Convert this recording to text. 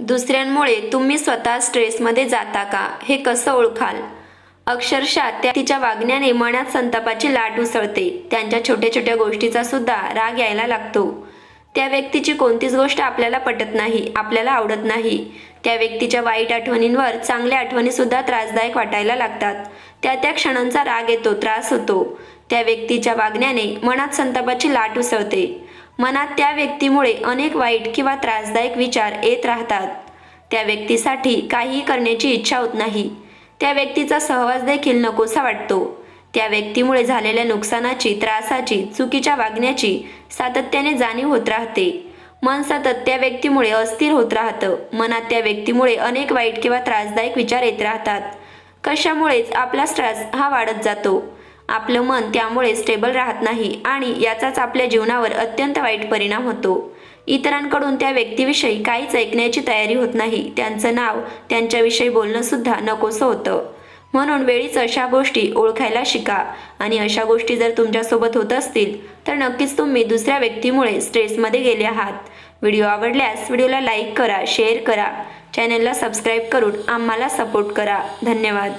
दुसऱ्यांमुळे तुम्ही स्वतः स्ट्रेसमध्ये जाता का? हे कसं ओळखाल? अक्षरशः त्या तिच्या वागण्याने मनात संतापाची लाट उसळते. त्यांच्या छोट्या छोट्या गोष्टीचा सुद्धा राग यायला लागतो. त्या व्यक्तीची कोणतीच गोष्ट आपल्याला पटत नाही आपल्याला आवडत नाही. त्या व्यक्तीच्या वाईट आठवणींवर चांगल्या आठवणीसुद्धा त्रासदायक वाटायला लागतात. त्या त्या क्षणांचा राग येतो त्रास होतो. त्या व्यक्तीच्या वागण्याने मनात संतापाची लाट उसळते. मनात त्या व्यक्तीमुळे अनेक वाईट किंवा त्रासदायक विचार येत राहतात. त्या व्यक्तीसाठी काहीही करण्याची इच्छा होत नाही. त्या व्यक्तीचा सहवास देखील नकोसा वाटतो. त्या व्यक्तीमुळे झालेल्या नुकसानाची त्रासाची चुकीच्या वागण्याची सातत्याने जाणीव होत राहते. मन सतत त्या व्यक्तीमुळे अस्थिर होत राहतं. मनात त्या व्यक्तीमुळे अनेक वाईट किंवा त्रासदायक विचार येत राहतात. कशामुळेच आपला स्ट्रेस हा वाढत जातो. आपलं मन त्यामुळे स्टेबल राहत नाही आणि याचाच आपल्या जीवनावर अत्यंत वाईट परिणाम होतो. इतरांकडून त्या व्यक्तीविषयी काहीच ऐकण्याची तयारी होत नाही. त्यांचं नाव त्यांच्याविषयी बोलणंसुद्धा नकोसं होतं. म्हणून वेळीच अशा गोष्टी ओळखायला शिका आणि अशा गोष्टी जर तुमच्यासोबत होत असतील तर नक्कीच तुम्ही दुसऱ्या व्यक्तीमुळे स्ट्रेसमध्ये गेले आहात. व्हिडिओ आवडल्यास व्हिडिओला लाईक करा शेअर करा. चॅनलला सबस्क्राईब करून आम्हाला सपोर्ट करा. धन्यवाद.